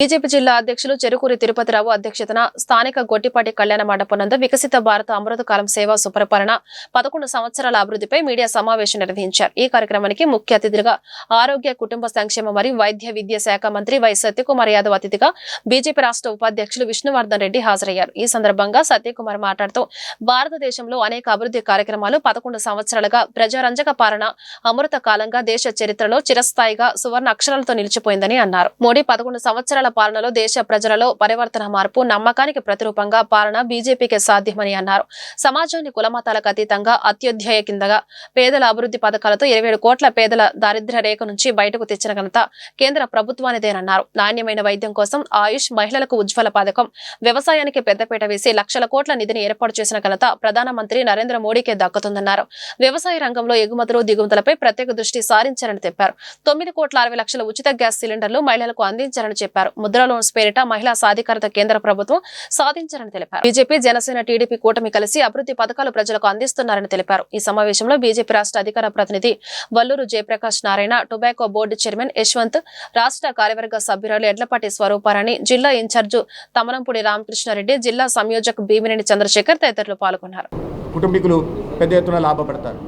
BJP జిల్లా అధ్యక్షులు చెరుకూరి తిరుపతిరావు అధ్యక్షతన స్థానిక గొట్టిపాటి కళ్యాణ మండపం నందు వికసిత భారత అమృతకాలం సేవా సుపరిపాలన పదకొండు సంవత్సరాల అభివృద్ధిపై మీడియా సమావేశం నిర్వహించారు. ఈ కార్యక్రమానికి ముఖ్య అతిథిగా ఆరోగ్య కుటుంబ సంక్షేమ మరియు వైద్య విద్యా శాఖ మంత్రి వై సత్యకుమార్ యాదవ్ అతిథిగా బీజేపీ రాష్ట్ర ఉపాధ్యక్షులు విష్ణువర్ధన్ రెడ్డి హాజరయ్యారు. ఈ సందర్భంగా సత్యకుమార్ మాట్లాడుతూ భారతదేశంలో అనేక అభివృద్ధి కార్యక్రమాలు పదకొండు సంవత్సరాలుగా ప్రజారంజక పాలన అమృత కాలంగా దేశ చరిత్రలో చిరస్థాయిగా సువర్ణ అక్షరాలతో నిలిచిపోయిందని అన్నారు. మోడీ పదకొండు సంవత్సరాల పాలనలో దేశ ప్రజలలో పరివర్తన మార్పు నమ్మకానికి ప్రతిరూపంగా పాలన బీజేపీకి సాధ్యమని అన్నారు. సమాజాన్ని కులమతాలకు అతీతంగా అత్యుధ్యాయ కిందగా పేదల అభివృద్ధి పథకాలతో ఇరవై కోట్ల పేదల దారిద్ర్య రేఖ నుంచి బయటకు తెచ్చిన ఘనత కేంద్ర ప్రభుత్వానిదేనన్నారు. నాణ్యమైన వైద్యం కోసం ఆయుష్ మహిళలకు ఉజ్వల పథకం వ్యవసాయానికి పెద్దపీట వేసి లక్షల కోట్ల నిధిని ఏర్పాటు చేసిన ఘనత ప్రధానమంత్రి నరేంద్ర మోడీకే దక్కుతుందన్నారు. వ్యవసాయ రంగంలో ఎగుమతులు దిగుమతులపై ప్రత్యేక దృష్టి సారించారని చెప్పారు తొమ్మిది కోట్ల అరవై లక్షల ఉచిత గ్యాస్ సిలిండర్లు మహిళలకు అందించారని చెప్పారు. ముద్ర లోన్స్ పేరిట మహిళా సాధికారత కేంద్ర ప్రభుత్వం సాధించారని తెలిపారు. బీజేపీ జనసేన టీడీపీ కూటమి కలిసి అభివృద్ధి పథకాలు ప్రజలకు అందిస్తున్నారని తెలిపారు. ఈ సమావేశంలో బీజేపీ రాష్ట్ర అధికార ప్రతినిధి Valluru Jayaprakash Narayana tobacco board chairman Yashwant రాష్ట్ర కార్యవర్గ సభ్యురాలు ఎడ్లపాటి స్వరూపారాణి జిల్లా ఇన్ఛార్జు తమనంపూడి రామకృష్ణారెడ్డి జిల్లా సంయోజక్ భీమినేని చంద్రశేఖర్ తదితరులు పాల్గొన్నారు. కుటుంబీకులు పెద్ద ఎత్తున లాభపడతారు.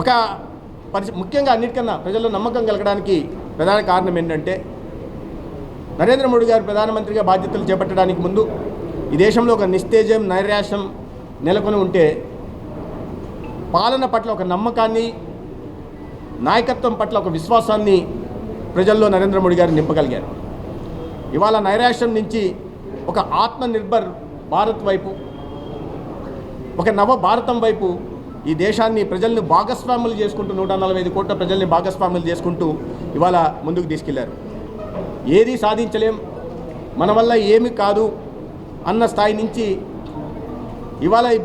ఒక పరిస్థితి ముఖ్యంగా అన్నిటికన్నా ప్రజల్లో నమ్మకం కలగడానికి ప్రధాన కారణం ఏంటంటే నరేంద్ర మోడీ గారు ప్రధానమంత్రిగా బాధ్యతలు చేపట్టడానికి ముందు ఈ దేశంలో ఒక నిస్తేజం నైరాశ్యం నెలకొని ఉంటే పాలన పట్ల ఒక నమ్మకాన్ని నాయకత్వం పట్ల ఒక విశ్వాసాన్ని ప్రజల్లో నరేంద్ర మోడీ గారు నింపగలిగారు. ఇవాళ నైరాశ్యం నుంచి ఒక ఆత్మనిర్భర్ భారత్ వైపు ఒక నవ భారతం వైపు ఈ దేశాన్ని ప్రజల్ని భాగస్వాములు చేసుకుంటూ నూట నలభై ఐదు కోట్ల ప్రజల్ని భాగస్వాములు చేసుకుంటూ ఇవాళ ముందుకు తీసుకెళ్ళారు. ఏది సాధించలేం. మన వల్ల ఏమి కాదు అన్న స్థాయి నుంచి ఇవాళ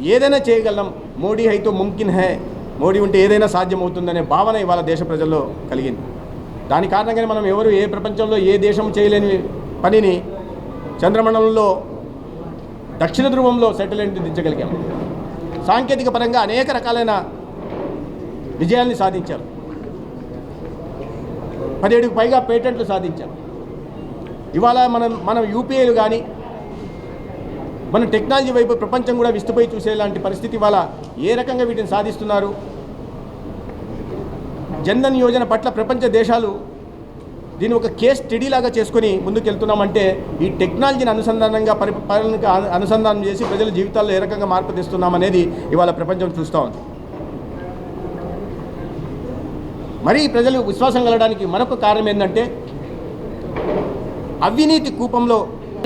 ఏదైనా చేయగలం. మోడీ హైతో ముమ్కిన్ హై. మోడీ ఉంటే ఏదైనా సాధ్యమవుతుందనే భావన ఇవాళ దేశ ప్రజల్లో కలిగింది. దాని కారణంగానే మనం ఎవరు ఏ ప్రపంచంలో ఏ దేశం చేయలేని పనిని చంద్రమండలంలో దక్షిణ ధ్రువంలో సెటిలైట్ దించగలిగాం. సాంకేతిక పరంగా అనేక రకాలైన విజయాల్ని సాధించారు. పదిహేడుకు పైగా పేటెంట్లు సాధించారు. ఇవాళ మనం మనం యూపీఐలు కానీ మన టెక్నాలజీ వైపు ప్రపంచం కూడా విస్తుపోయి చూసేలాంటి పరిస్థితి ఇవాళ ఏ రకంగా వీటిని సాధిస్తున్నారు? జన్ధన్ యోజన పట్ల ప్రపంచ దేశాలు దీన్ని ఒక కేస్ స్టడీ లాగా చేసుకుని ముందుకెళ్తున్నామంటే ఈ టెక్నాలజీని అనుసంధానంగా పరిపాలనకు అనుసంధానం చేసి ప్రజల జీవితాల్లో ఏ రకంగా మార్పు తెస్తున్నామనేది ఇవాళ ప్రపంచం చూస్తూ ఉంది. మరీ ప్రజలు విశ్వాసం కలగడానికి మరొక కారణం ఏంటంటే అవినీతి కూపంలో